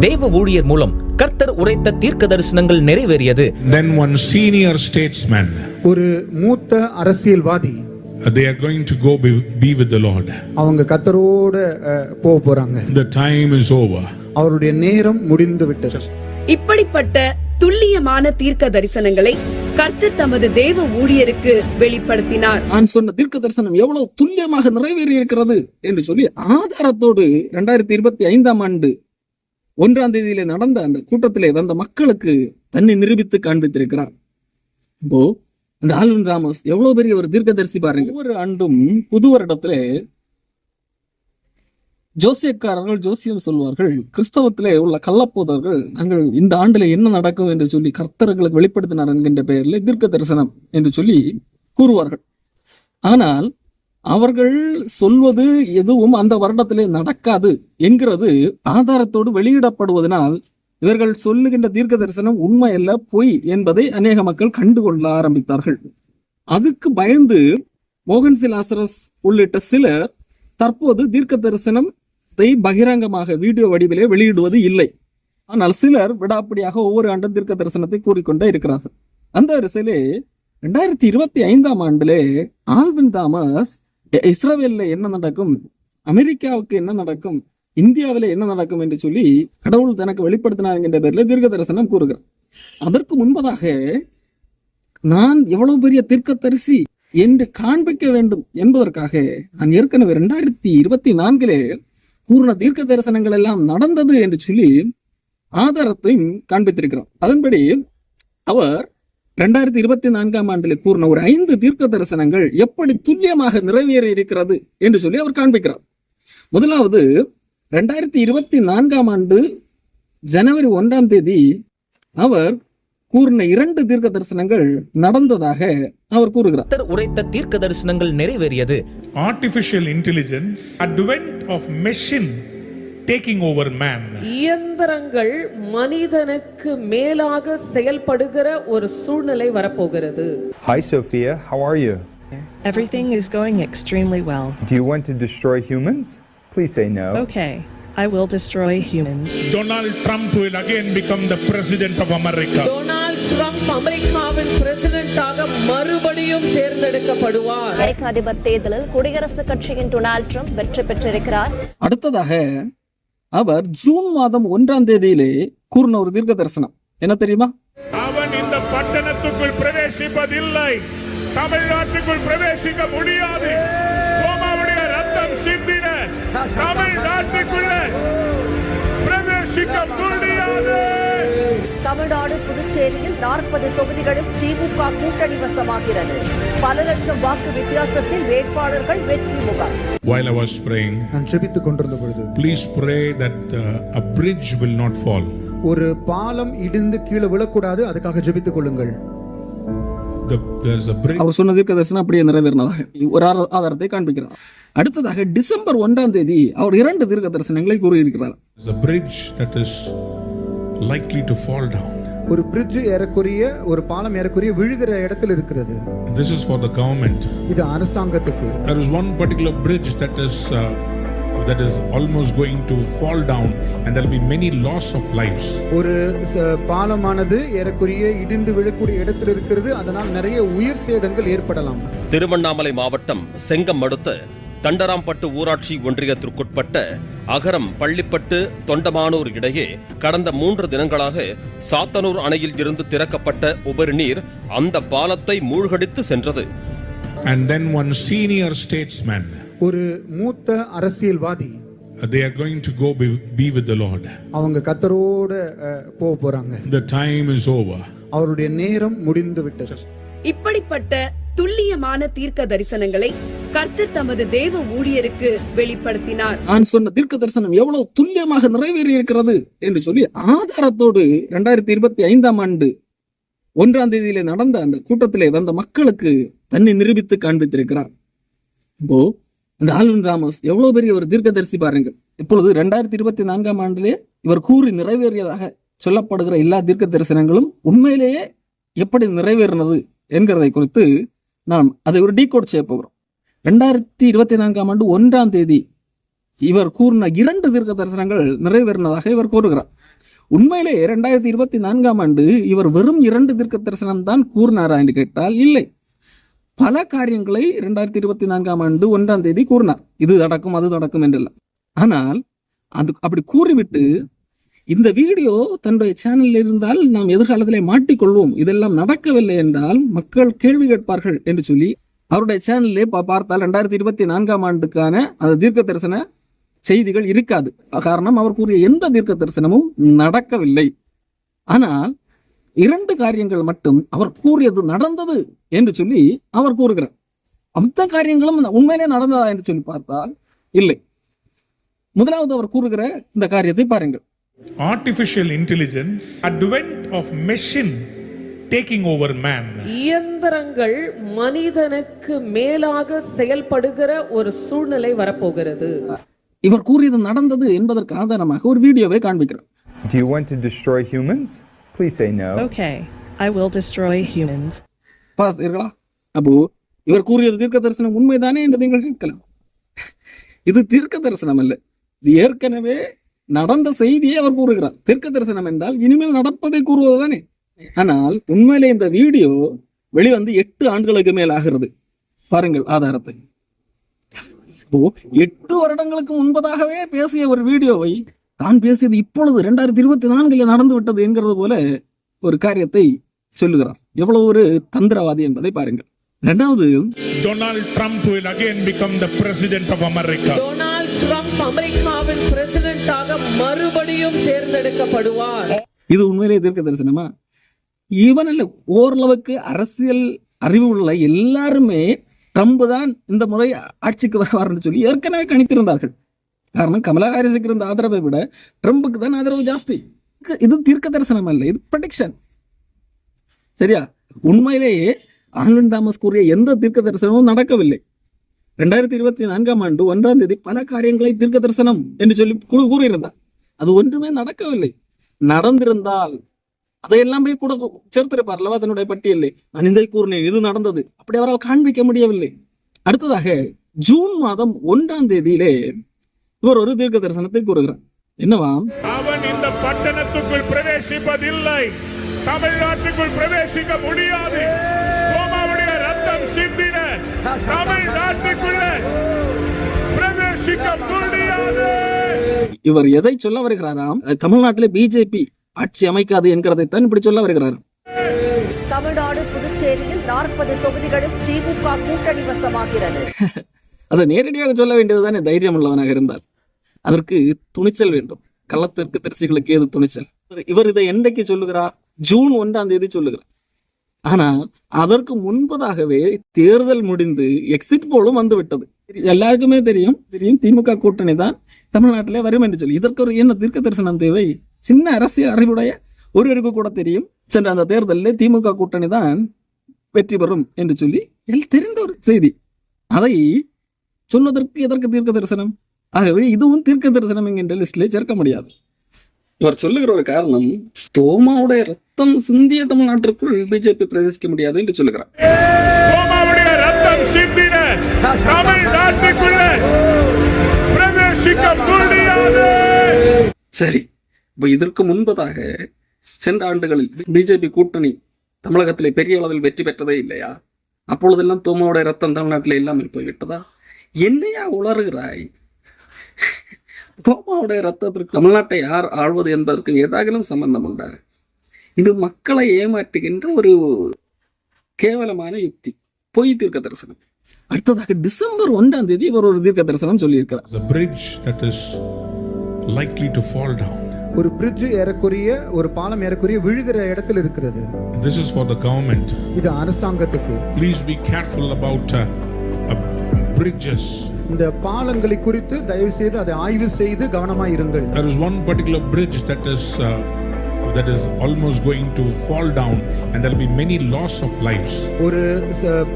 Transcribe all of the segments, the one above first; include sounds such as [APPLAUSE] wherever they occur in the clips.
தேவ ஊழியர் மூலம் கர்த்தர் உரைத்த தீர்க்க தரிசனங்கள் நிறைவேறியது. Then one senior statesman, ஒரு மூத்த அரசியல்வாதி. They are going to go be, be with the Lord. அவங்க கத்தரோட அஹ், போக போறாங்க. The time is over. அவருடைய நேரம் முடிந்து விட்டது. இப்படிப்பட்ட துல்லியமான தீர்க்க தரிசனங்களை கர்த்தர் தமது தேவ ஊழியருக்கு வெளிப்படுத்தினார். நான் சொன்ன தீர்க்க தரிசனம் எவ்வளவு துல்லியமாக நிறைவேறி இருக்கிறது என்று சொல்லி ஆதாரத்தோடு இரண்டாயிரத்தி இருபத்தி ஐந்தாம் ஆண்டு ஒன்றாம் தேதியில நடந்த அந்த கூட்டத்திலே வந்த மக்களுக்கு தன்னை நிரூபித்து காண்பித்திருக்கிறார். இப்போ அந்த ஆல்வின் ராமஸ் எவ்வளவு பெரிய ஒரு தீர்க்கதரிசி பாருங்க. ஒவ்வொரு ஆண்டும் புது வருடத்திலே ஜோசியக்காரர்கள் ஜோசியம் சொல்வார்கள் கிறிஸ்தவத்திலே உள்ள கள்ளப்போதர்கள் நாங்கள் இந்த ஆண்டுல என்ன நடக்கும் என்று சொல்லி கர்த்தர்களுக்கு வெளிப்படுத்தினார் என்கின்ற பெயரில் தீர்க்க தரிசனம் என்று சொல்லி கூறுவார்கள். ஆனால் அவர்கள் சொல்வது எதுவும் அந்த வருடத்திலே நடக்காது என்கிறது ஆதாரத்தோடு வெளியிடப்படுவதனால் இவர்கள் சொல்லுகின்ற தீர்க்க தரிசனம் உண்மை அல்ல பொய் என்பதை அநேக மக்கள் கண்டுகொள்ள ஆரம்பித்தார்கள். அதுக்கு பயந்து மோகன் சிலாசரஸ் உள்ளிட்ட சிலர் தற்போது தீர்க்க தரிசனத்தை பகிரங்கமாக வீடியோ வடிவிலே வெளியிடுவது இல்லை. ஆனால் சிலர் விடாப்பிடியாக ஒவ்வொரு ஆண்டும் தீர்க்க தரிசனத்தை கூறிக்கொண்டே இருக்கிறார்கள். அந்த வரிசையிலே ரெண்டாயிரத்தி இருபத்தி ஐந்தாம் ஆண்டிலே ஆல்வின் தாமஸ் இஸ்ரேலில் என்ன நடக்கும்? அமெரிக்காவுக்கு என்ன நடக்கும்? இந்தியாவில என்ன நடக்கும் என்று சொல்லி கடவுள் தனக்கு வெளிப்படுத்தினார் என்கின்ற பேரில் தீர்க்க தரிசனம் கூறுகிறார். அதற்கு முன்பதாக நான் எவ்வளவு பெரிய தீர்க்க தரிசி என்று காண்பிக்க வேண்டும் என்பதற்காக நான் ஏற்கனவே ரெண்டாயிரத்தி இருபத்தி நான்கிலே கூறின தீர்க்க தரிசனங்கள் எல்லாம் நடந்தது என்று சொல்லி ஆதாரத்தையும் காண்பித்திருக்கிறார் அதன்படி அவர் ரெண்டாயிரத்தி இருபத்தி நான்காம் ஆண்டில் கூறின ஒரு ஐந்து தீர்க்க தரிசனங்கள் எப்படி துல்லியமாக நிறைவேற இருக்கிறது என்று சொல்லி அவர் காண்பிக்கிறார். முதலாவது ரெண்டாயிரத்தி இருபத்தி நான்காம் ஆண்டு ஜனவரி ஒன்றாம் தேதி அவர் கூறின இரண்டு தீர்க்க தரிசனங்கள் நடந்ததாக அவர் கூறுகிறார். உரைத்த தீர்க்க தரிசனங்கள் நிறைவேறியது. Artificial intelligence, advent of machine taking over man. இயந்திரங்கள் மனிதனுக்கு மேலாக செயல்படுகிற ஒரு சூழ்நிலை வரப்போகிறது Hi, Sophia. How are you? Everything is going extremely well. Do you want to destroy humans? Please say no. Okay, I will destroy humans. Donald Trump will again become the president of America. Donald Trump அமெரிக்காவின் பிரசிடென்டாக மறுபடியும் தேர்ந்தெடுக்கப்படுவார் அமெரிக்க அதிபர் தேர்தலில் குடியரசுக் கட்சியின் Donald Trump வெற்றி பெற்றிருக்கிறார் அடுத்ததாக அவர் June மாதம் ஒன்றாம் தேதியிலே கூறின ஒரு தீர்க்க தரிசனம். என்ன தெரியுமா? அவன் இந்த பட்டணத்துக்குள் பிரவேசிப்பதில்லை. தமிழ்நாட்டுக்குள் பிரவேசிக்க முடியாது. தமிழ்நாடு புதுச்சேரியில் நாற்பது தொகுதிகளும் திமுக கூட்டணி வசமாகிறது. பல லட்சம் வாக்கு வித்தியாசத்தில் வேட்பாளர்கள் வெற்றி முகாம். While I was praying, நான் ஜெபித்துக் கொண்டிருந்த பொழுது please pray that uh, a bridge will not fall. ஒரு பாலம் இடிந்து கீழே விழக்கூடாது அதுக்காக ஜெபித்துக் கொள்ளுங்கள். அவர் சொன்ன தீர்க்க தரிசனம் அப்படியே நிறைவேறினதாக ஒரு ஆர- ஆதாரத்தை காண்பிக்கிறார். அடுத்ததாக டிசம்பர் ஒன்றாம் தேதி அவர் இரண்டு தீர்க்க தரிசனங்களை கூறியிருக்கிறார் likely to fall down. ஒரு பிரிட்ஜ் ஏறக்குறைய ஒரு பாலம் ஏறக்குறைய விழுகிற இடத்துல இருக்கிறது This is for the government. இது அரசாங்கத்துக்கு There is one particular bridge that is uh, that is almost going to fall down, and there will be many loss of lives. ஒரு பாலமானது ஏறக்குறைய இடிந்து விழக்கூடிய இடத்துல இருக்கிறது அதனால் நிறைய உயிர் சேதங்கள் ஏற்படலாம் திருவண்ணாமலை மாவட்டம் செங்கம் அடுத்த தண்டராம்பட்டு ஊராட்சி ஒன்றியத்திற்குட்பட்ட அகரம் பள்ளிப்பட்டு தொண்டமானூர் இடையே கடந்த மூன்று தினங்களாக சாத்தனூர் அணையில் இருந்து திறக்கப்பட்ட உபரி நீர் அந்த பாலத்தை மூழ்கடித்து சென்றது. And then one senior statesman, ஒரு மூத்த அரசியல்வாதி. They are going to go be, be with the Lord. அவங்க கத்தரோட போக போறாங்க. The time is over. அவருடைய நேரம் முடிந்து விட்டது. இப்படிப்பட்ட துல்லியமான தீர்க்க தரிசனங்களை கர்த்தர் தமது தேவ ஊழியருக்கு வெளிப்படுத்தினார். நான் சொன்ன தீர்க்க தரிசனம் எவ்வளவு துல்லியமாக நிறைவேறி இருக்கிறது என்று சொல்லி ஆதாரத்தோடு இரண்டாயிரத்தி இருபத்தி ஐந்தாம் ஆண்டு ஒன்றாம் தேதியிலே நடந்த அந்த கூட்டத்திலே வந்த மக்களுக்கு தன்னை நிரூபித்து காண்பித்திருக்கிறார். இப்போ இந்த ஆல்வின் தாமஸ் எவ்வளவு பெரிய ஒரு தீர்க்கதரிசி பாருங்கள். இப்பொழுது ரெண்டாயிரத்தி இருபத்தி நான்காம் ஆண்டிலே இவர் கூறி நிறைவேறியதாக சொல்லப்படுகிற எல்லா தீர்க்க தரிசனங்களும் உண்மையிலேயே எப்படி நிறைவேறினது என்கிறதை குறித்து நாம் அதை ஒரு டீகோட் செய்ய போகிறோம். ரெண்டாயிரத்தி இருபத்தி நான்காம் ஆண்டு ஒன்றாம் தேதி இவர் கூறின இரண்டு தீர்க்க தரிசனங்கள் நிறைவேறினதாக இவர் கூறுகிறார். உண்மையிலே ரெண்டாயிரத்தி இருபத்தி நான்காம் ஆண்டு இவர் வெறும் இரண்டு தீர்க்க தரிசனம் தான் கூறினாரா என்று கேட்டால் இல்லை. பல காரியங்களை ரெண்டாயிரத்தி இருபத்தி நான்காம் ஆண்டு ஒன்றாம் தேதி கூறினார். இது நடக்கும் அது நடக்கும் என்றெல்லாம். ஆனால் அது அப்படி கூறிவிட்டு இந்த வீடியோ தன்னுடைய சேனலில் இருந்தால் நாம் எதிர்காலத்திலே மாட்டிக்கொள்வோம். இதெல்லாம் நடக்கவில்லை என்றால் மக்கள் கேள்வி கேட்பார்கள் என்று சொல்லி அவருடைய சேனல்லே பார்த்தால் ரெண்டாயிரத்தி இருபத்தி நான்காம் ஆண்டுக்கான அந்த தீர்க்க தரிசன செய்திகள் இருக்காது. காரணம் அவர் கூறிய எந்த தீர்க்க தரிசனமும் நடக்கவில்லை. ஆனால் இரண்டு காரியங்கள் மட்டும் அவர் கூறியது நடந்தது என்று சொல்லி அவர் கூறுகிறார். அந்த காரியங்களும் உண்மையிலே நடந்ததா என்று சொல்லி பார்த்தால் இல்லை. முதலாவது அவர் கூறுகிற இந்த காரியத்தை பாருங்கள். Artificial intelligence advent of machine taking over man. இயந்திரங்கள் மனிதனுக்கு மேலாக செயல்படுகிற ஒரு சூழ்நிலை வரப்போகிறது இவர் கூறியது நடந்தது என்பதற்கு ஆதாரமாக ஒரு வீடியோவை காண்பிக்கிறார் Do you want to destroy humans? Please say no. Okay, I will destroy humans. பார்த்தீர்களா அப்போ இவர் கூறியது தீர்க்க தரிசனம் உண்மைதானே என்று நீங்கள் கேட்கலாம் இது தீர்க்க தரிசனம் அல்ல இது ஏற்கனவே நடந்த செய்தியை அவர் கூறுகிறார் தீர்க்க தரிசனம் என்றால் இனிமேல் நடப்பதை கூறுவதுதானே ஆனால் உண்மையிலே இந்த வீடியோ வெளிவந்து எட்டு ஆண்டுகளுக்கு மேல் ஆகிறது. பாருங்கள் ஆதாரத்தை. இப்போ எட்டு வருடங்களுக்கு முன்பதாகவே பேசிய ஒரு வீடியோவை தான் பேசியது இப்பொழுது இரண்டாயிரத்தி இருபத்தி நான்கில் நடந்து விட்டது என்கிறது போல ஒரு காரியத்தை சொல்லுகிறார். எவ்வளவு ஒரு தந்திரவாதி என்பதை பாருங்கள். இரண்டாவது Donald Trump will again become the president of America. Donald Trump அமெரிக்காவின் பிரசிடென்ட்டாக மறுபடியும் தேர்ந்தெடுக்கப்படுவார். இது உண்மையிலேயே தீர்க்க தரிசனமா? ஈவன் ஓரளவுக்கு அரசியல் அறிவு உள்ள எல்லாருமே ட்ரம்ப் தான் இந்த முறை ஆட்சிக்கு வருவார்னு சொல்லி ஏற்கனவே கணித்திருந்தார்கள். காரணம் கமலா ஹாரிஸுக்கு இருந்த ஆதரவை விட ட்ரம்புக்கு தான் ஆதரவு ஜாஸ்தி. இது தீர்க்க தரிசனம் அல்ல இது ப்ரடிக்ஷன் சரியா? உண்மையிலேயே ஆன்லன் தாமஸ் கூறிய எந்த தீர்க்க தரிசனமும் நடக்கவில்லை. ரெண்டாயிரத்தி இருபத்தி நான்காம் ஆண்டு ஒன்றாம் தேதி பல காரியங்களை தீர்க்க தரிசனம் என்று சொல்லி கூறியிருந்தார். அது ஒன்றுமே நடக்கவில்லை. நடந்திருந்தால் அதையெல்லாம் போய் கூட சேர்த்திருப்பார் அல்லவா தன்னுடைய பட்டியலில்? நான் இதை கூறினேன் இது நடந்தது. அப்படி அவரால் காண்பிக்க முடியவில்லை. அடுத்ததாக ஜூன் மாதம் ஒன்றாம் தேதியிலே இவர் ஒரு தீர்க்க தரிசனத்தை கூறுகிறார். என்னவாம் அவன் இந்த பட்டணத்துக்குள் பிரவேசிப்பதில்லை. தமிழ்நாட்டுக்குள் பிரவேசிக்க முடியாது. கோமாவுடைய ரத்தம் சிந்தின தமிழ்நாட்டுக்குள்ள பிரவேசிக்க முடியாது. இவர் எதை சொல்ல வருகிறாராம்? தமிழ்நாட்டிலே பிஜேபி ஆட்சி அமைக்காது என்கிறதைத்தான் இப்படி சொல்ல வருகிறார். தமிழ்நாடு புதுச்சேரியில் நாற்பது தொகுதிகளும் திமுக கூட்டணி வசமாகிறது. [LAUGHS] அதை நேரடியாக சொல்ல வேண்டியதுதானே? தைரியம் உள்ளவனாக இருந்தால். அதற்கு துணிச்சல் வேண்டும். கள்ளத்திற்கு தரிசிகளுக்கு ஏது துணிச்சல். இவர் இதை என்றைக்கு சொல்லுகிறார்? ஜூன் ஒன்றாம் தேதி சொல்லுகிறார். ஆனால் அதற்கு முன்பதாகவே தேர்தல் முடிந்து எக்ஸிட் போலும் வந்து விட்டது எல்லாருக்குமே தெரியும். தெரியும் திமுக கூட்டணி தான் தமிழ்நாட்டிலே வரும் என்று சொல்லி. இதற்கு ஒரு என்ன தீர்க்க தரிசனம் தேவை? சின்ன அரசியல் அறிவுடைய ஒருவருக்கு கூட தெரியும். சென்ற அந்த தேர்தலில் திமுக கூட்டணி தான் வெற்றி பெறும் என்று சொல்லி தெரிந்த ஒரு செய்தி. அதை சொல்வதற்கு எதற்கு தீர்க்க தரிசனம்? ஆகவே இதுவும் தீர்க்க தரிசனம் என்கின்ற லிஸ்டிலே சேர்க்க முடியாது. இவர் சொல்லுகிற ஒரு காரணம் தோமாவுடைய ரத்தம் சிந்திய தமிழ்நாட்டிற்குள் பிஜேபி பிரவேசிக்க முடியாது என்று சொல்லுகிறார். சரி. இப்போ இதற்கு முன்பதாக சென்ற ஆண்டுகளில் பிஜேபி கூட்டணி தமிழகத்திலே பெரிய அளவில் வெற்றி பெற்றதே இல்லையா? அப்பொழுதெல்லாம் தோமாவுடைய ரத்தம் தமிழ்நாட்டில் இல்லாமல் போய்விட்டதா? என்னையா உளறுகிறாய்? தோமாவுடைய ரத்தத்திற்கு தமிழ்நாட்டை யார் ஆழ்வது என்பதற்கு ஏதாகிலும் சம்பந்தம் உண்டா? இது மக்களை ஏமாற்றுகின்ற ஒரு கேவலமான யுக்தி. பொய் தீர்க்க தரிசனம் அடுத்ததாக டிசம்பர் ஒன்றாம் தேதி இவர் ஒரு தீர்க்க தரிசனம் சொல்லியிருக்கிறார் The bridge that is likely to fall down. ஒரு பிரிட்ஜ் ஏறக்குறைய ஒரு பாலம் ஏறக்குறைய விழுகிற இடத்துல இருக்கிறது This is for the government. இது அரசாங்கத்துக்கு Please be careful about uh, uh, bridges. இந்த பாலங்களை குறித்து தயவு செய்து அதை ஆய்வு செய்து கவனமா இருங்கள் There is one particular bridge that is uh, that is almost going to fall down, and there will be many loss of lives. ஒரு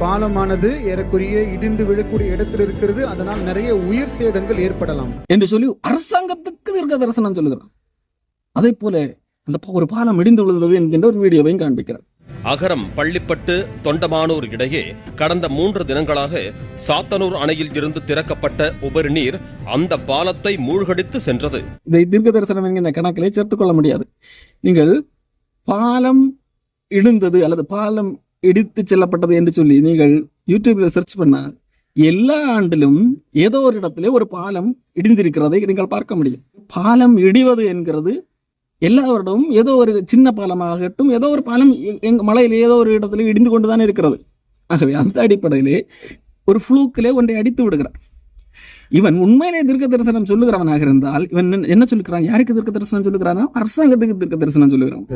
பாலமானது ஏறக்குறைய இடிந்து விழக்கூடிய இடத்துல இருக்கிறது அதனால் நிறைய உயிர் சேதங்கள் ஏற்படலாம் என்று சொல்லி அரசாங்கத்துக்கு தீர்க்க தரிசனம் சொல்லுகிறார் அதே போல அந்த ஒரு பாலம் இடிந்து விழுந்தது என்கின்ற ஒரு வீடியோவையும் காண்பிக்கிறார். அகரம் பள்ளிப்பட்டு தொண்டமானூர் இடையே கடந்த மூன்று தினங்களாக சாத்தனூர் அணையில் இருந்து திறக்கப்பட்ட உபரி நீர் அந்த பாலத்தை மூழ்கடித்து சென்றது. இதை தீர்க்க தரிசனம் என்கிற கணக்கிலே சேர்த்துக் கொள்ள முடியாது. நீங்கள் பாலம் இடிந்தது அல்லது பாலம் இடித்து செல்லப்பட்டது என்று சொல்லி நீங்கள் யூடியூப்ல சர்ச் பண்ணால் எல்லா ஆண்டிலும் ஏதோ ஒரு இடத்திலே ஒரு பாலம் இடிந்திருக்கிறதை நீங்கள் பார்க்க முடியும். பாலம் இடிவது என்கிறது எல்லா வருடமும் ஏதோ ஒரு சின்ன பாலமாகட்டும் ஏதோ ஒரு பாலம் எங்க மலையில ஏதோ ஒரு இடத்துல இடிந்து கொண்டுதான் இருக்கிறது. ஆகவே அந்த அடிப்படையிலே ஒரு ஃப்ளூக்கிலே ஒன்றை அடித்து விடுகிறார் இவன் உண்மையிலே தீர்க்க தரிசனம் சொல்லுகிறவனாக இருந்தால் இவன் என்ன- சொல்லுகிறான்? யாருக்கு தீர்க்க தரிசனம் சொல்லுகிறானா? அரசாங்கத்துக்கு தீர்க்க தரிசனம் சொல்லுகிறான்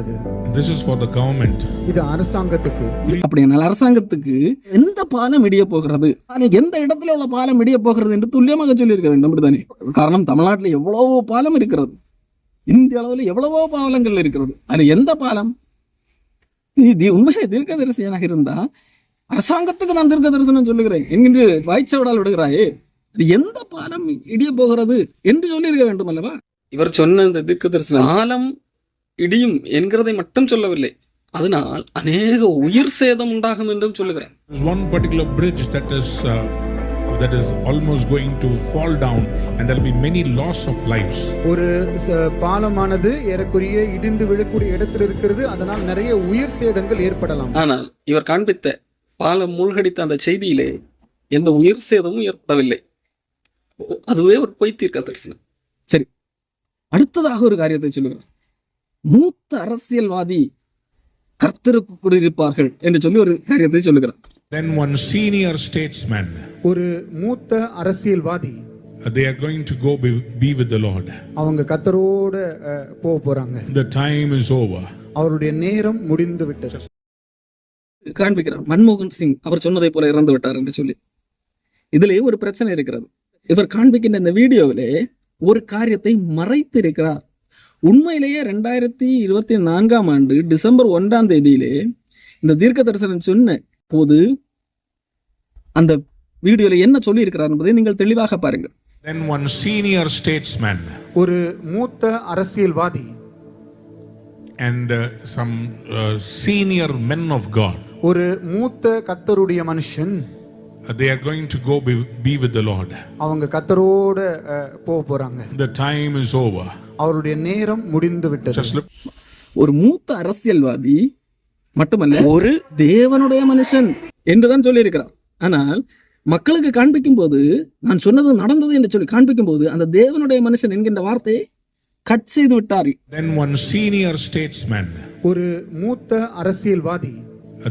This is for the government. இது அரசாங்கத்துக்கு. அப்படியானால் அரசாங்கத்துக்கு எந்த பாலம் இடிய போகிறது? ஆனா எந்த இடத்துல உள்ள பாலம் இடிய போகிறது என்று துல்லியமாக சொல்லியிருக்க வேண்டும் அப்படித்தானே? காரணம் தமிழ்நாட்டில் எவ்வளவோ பாலம் இருக்கிறது. இந்திய அளவில் எவ்வளவோ பாலங்கள் இருக்கிறது. அது எந்த பாலம்? இது உண்மையிலே தீர்க்க தரிசனாக இருந்தா அரசாங்கத்துக்கு நான் தீர்க்க தரிசனம் சொல்லுகிறேன் என்கின்ற வாய்ச்சவடால் விடுகிறாயே. அது எந்த பாலம் இடிய போகிறது என்று சொல்லியிருக்க வேண்டும் அல்லவா? இவர் சொன்ன இந்த தீர்க்க தரிசனம் பாலம் இடியும் என்கிறதை மட்டும் சொல்லவில்லை. அதனால் அநேக உயிர் சேதம் உண்டாகும் என்றும் சொல்லுகிறேன். That is almost going to fall down, and there'll be many loss of lives. ஒரு பாலமானது ஏறக்குறைய இடிந்து விழக்கூடிய இடத்தில் இருக்கிறது. அதனால் நிறைய உயிர் சேதங்கள் ஏற்படலாம். ஆனால் இவர் காண்பித்த பாலம் மூழ்கடித்த அந்த செய்தியிலே எந்த உயிர் சேதமும் ஏற்படவில்லை. அதுவே ஒரு பொய் தீர்க்க தரிசனம். சரி. அடுத்ததாக ஒரு காரியத்தை சொல்லுகிறேன். மூத்த அரசியல்வாதி கர்த்தருக்கு குடியிருப்பார்கள் என்று சொல்லி ஒரு காரியத்தை சொல்லுகிறார். Then one senior statesman, ஒரு மூத்த அரசியல்வாதி. They are going to go be, be with the Lord. அவங்க கத்தரோட அஹ், போக போறாங்க. The time is over. அவருடைய நேரம் முடிந்து விட்டது. காண்பிக்கிறார். மன்மோகன் சிங் அவர் சொன்னதை போல இறந்து விட்டார் என்று சொல்லி. இதிலே ஒரு பிரச்சனை இருக்கிறது. இவர் காண்பிக்கின்ற இந்த வீடியோவிலே ஒரு காரியத்தை மறைத்திருக்கிறார். உண்மையிலேயே ரெண்டாயிரத்தி இருபத்தி நான்காம் ஆண்டு டிசம்பர் ஒன்றாம் தேதியிலே இந்த தீர்க்க தரிசனம் சொன்ன போது அந்த வீடியோல என்ன சொல்லி இருக்கிறார் என்பதை நீங்கள் தெளிவாக பாருங்கள். Then one senior statesman. ஒரு மூத்த அரசியல்வாதி. And uh, some uh, senior men of God, ஒரு மூத்த கத்தருடைய மனுஷன். Uh, they are going to go be, be with the Lord. அவங்க கத்தரோட போக போறாங்க. The time is over. அவருடைய நேரம் முடிந்து விட்டது. ஒரு மூத்த அரசியல்வாதி மட்டுமல்ல ஒரு தேவனுடைய மனுஷன். என்றுதான் சொல்லியிருக்கிறார் ஆனால் மக்களுக்கு காண்பிக்கும் போது நான் சொன்னது நடந்தது என்று சொல்லி காண்பிக்கும் போது அந்த தேவனுடைய மனுஷன் என்கின்ற வார்த்தையை கட் செய்து விட்டார். Then one senior statesman, ஒரு மூத்த அரசியல்வாதி.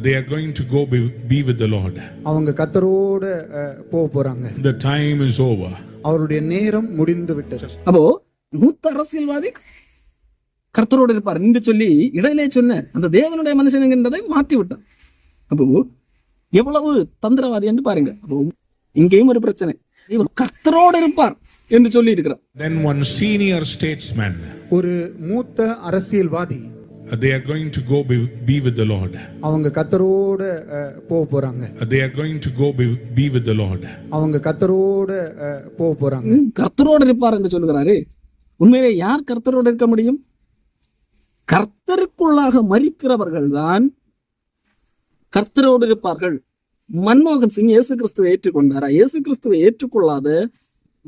They are going to go be, be with the Lord. அவங்க கத்தரோட அஹ், போக போறாங்க. The time is over. அவருடைய நேரம் முடிந்து விட்டது. அப்போ மூத்த அரசியல்வாதி கர்த்தரோடு இருப்பார். என்று சொல்லி இடையிலே சொன்ன அந்த தேவனுடைய மனுஷன் என்கின்றதை மாற்றி விட்டார் அப்போ எவ்வளவு தந்திரவாதி என்று பாருங்க அப்போ இங்கேயும் ஒரு பிரச்சனை. இவர் கர்த்தரோடு இருப்பார் என்று சொல்லி இருக்கிறார் Then one senior statesman, ஒரு மூத்த அரசியல்வாதி. They are going to go be, be with the Lord. அவங்க கத்தரோட அஹ், போக போறாங்க. They are going to go be, be with the Lord. அவங்க கத்தரோட அஹ், போக போறாங்க. கர்த்தரோடு இருப்பார் என்று சொல்கிறாரு உண்மையிலே யார் கர்த்தரோடு இருக்க முடியும்? கர்த்தருக்குள்ளாக மறிக்கிறவர்கள் தான் கர்த்தரோடு இருப்பார்கள். மன்மோகன் சிங் இயேசு கிறிஸ்துவை ஏற்றுக்கொண்டாரா? இயேசு கிறிஸ்துவை ஏற்றுக்கொள்ளாத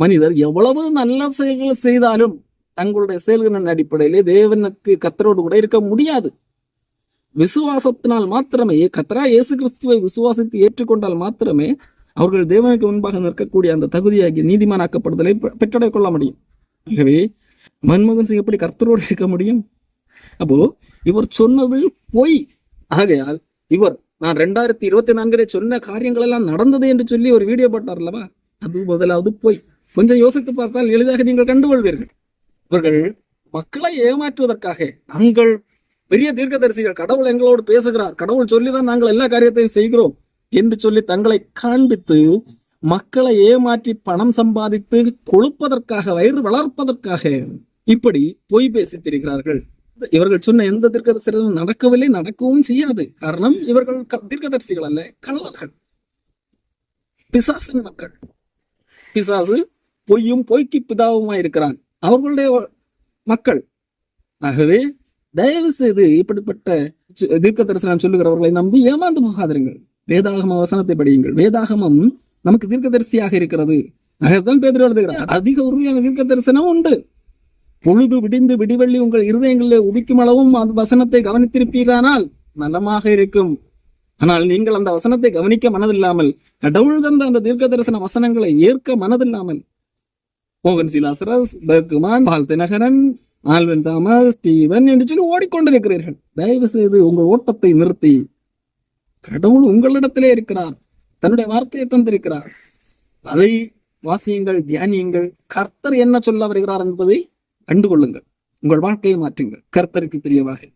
மனிதர் எவ்வளவு நல்ல செயல்களை செய்தாலும் தங்களுடைய செயல்களின் அடிப்படையிலே தேவனுக்கு கத்தரோடு கூட இருக்க முடியாது. விசுவாசத்தினால் மாத்திரமே கத்தரா இயேசு கிறிஸ்துவை விசுவாசித்து ஏற்றுக்கொண்டால் மாத்திரமே அவர்கள் தேவனுக்கு முன்பாக நிற்கக்கூடிய அந்த தகுதியாகிய நீதிமானாக்கப்படுதலை பெற்றடை கொள்ள முடியும். ஆகவே மன்மோகன் சிங் எப்படி கர்த்தரோடு இருக்க முடியும்? அப்போ இவர் சொன்னது பொய். ஆகையால் இவர் நான் ரெண்டாயிரத்தி இருபத்தி நான்கிலே சொன்ன காரியங்கள் எல்லாம் நடந்தது என்று சொல்லி ஒரு வீடியோ போட்டார் அல்லவா அது முதலாவது பொய். கொஞ்சம் யோசித்து பார்த்தால் எளிதாக நீங்கள் கண்டுகொள்வீர்கள். இவர்கள் மக்களை ஏமாற்றுவதற்காக நாங்கள் பெரிய தீர்க்கதரிசிகள் கடவுள் எங்களோடு பேசுகிறார். கடவுள் சொல்லிதான் நாங்கள் எல்லா காரியத்தையும் செய்கிறோம் என்று சொல்லி தங்களை காண்பித்து மக்களை ஏமாற்றி பணம் சம்பாதித்து கொழுப்பதற்காக வயிறு வளர்ப்பதற்காக இப்படி பொய் பேசித் திரிகிறார்கள் இவர்கள் சொன்ன எந்த தீர்க்கதரிசனம் நடக்கவில்லை நடக்கவும் செய்யாது. காரணம் இவர்கள் க- தீர்க்கதரிசிகள் அல்ல கள்ளர்கள் பிசாசின் மக்கள். பிசாசு பொய்யும் பொய்க்கு பிதாவுமாய் இருக்கிறான். அவர்களுடைய மக்கள். ஆகவே தயவு செய்து இப்படிப்பட்ட தீர்க்க தரிசனம் சொல்லுகிறவர்களை நம்பி ஏமாந்து போகாதிருங்கள் வேதாகம வசனத்தை படியுங்கள். வேதாகமம் நமக்கு தீர்க்க தரிசியாக இருக்கிறது. அதைத்தான் பேதர் எழுதுகிறார். அதிக உறுதியான தீர்க்க தரிசனம் உண்டு. பொழுது விடிந்து விடிவெள்ளி உங்கள் இருதயங்களில் உதிக்கும் அளவும் அந்த வசனத்தை கவனித்திருப்பீரானால் நலமாக இருக்கும். ஆனால் நீங்கள் அந்த வசனத்தை கவனிக்க மனதில்லாமல் கடவுள் தந்த அந்த தீர்க்க தரிசன வசனங்களை ஏற்க மனதில்லாமல் மோகன் சிலாசரஸ் பர்குமான் Paul Dhinakaran Alwin Thomas Steven என்று சொல்லி ஓடிக்கொண்டிருக்கிறீர்கள். தயவு செய்து உங்கள் ஓட்டத்தை நிறுத்தி கடவுள் உங்களிடத்திலே இருக்கிறார் தன்னுடைய வார்த்தையை தந்திருக்கிறார். அதை வாசியுங்கள் தியானியுங்கள். கர்த்தர் என்ன சொல்ல வருகிறார் என்பதை கண்டுகொள்ளுங்கள். உங்கள் வாழ்க்கையை மாற்றுங்கள். கர்த்தருக்கு தெரியவாக